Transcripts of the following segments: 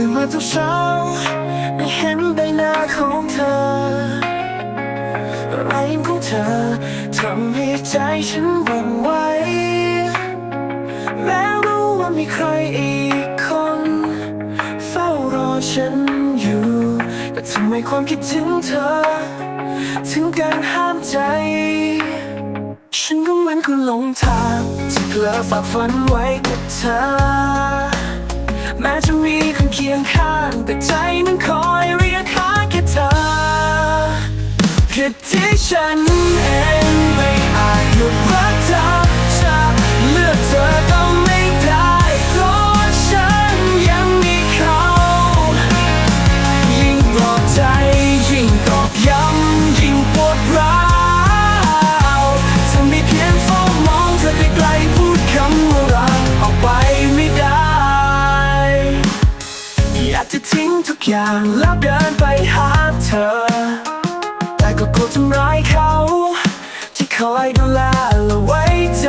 ตื่นมาทุกเช้าไม่เห็นใบหน้าของเธอรอยยิ้มของเธอทำให้ใจฉันหวั่นไหวแม้รู้ว่ามีใครอีกคน เฝ้ารอฉันอยู่ แต่ทำไมความคิดถึงเธอ ถึงการห้ามใจ ฉันก็เหมือนคนหลงทางที่เพลอฝากฝันไว้กับเธอ แม้จะมีคนเคียงข้าง แต่ใจนั้นคอยเรียกหาแค่เธอผิดที่ฉันเอง อย่างแล้วเดินไปหาเธอ แต่ก็กลัวทำร้ายเขา ที่คอยดูแลและไว้ใจ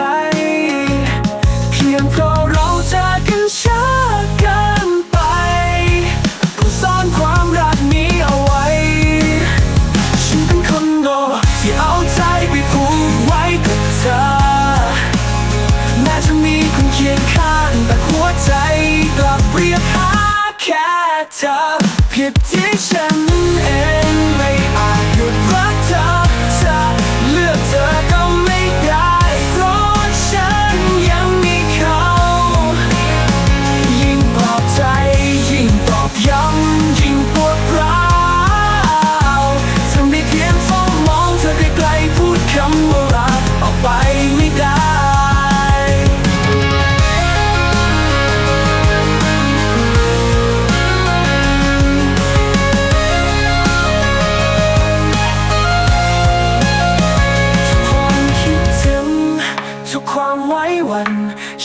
วัน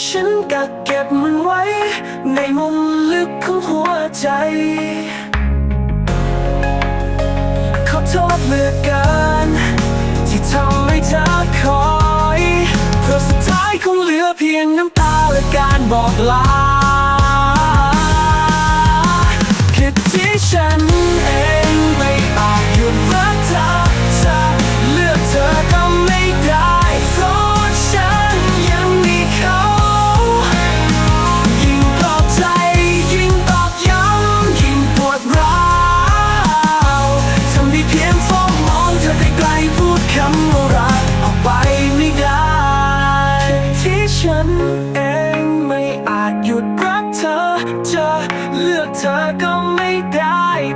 ฉันกักเก็บมันไว้ ในมุมลึกของหัวใจ ขอโทษเหลือเกินที่ทำให้เธอคอยเพราะสุดท้ายคงเหลือเพียงน้ำตาและการบอกลา Ergo may die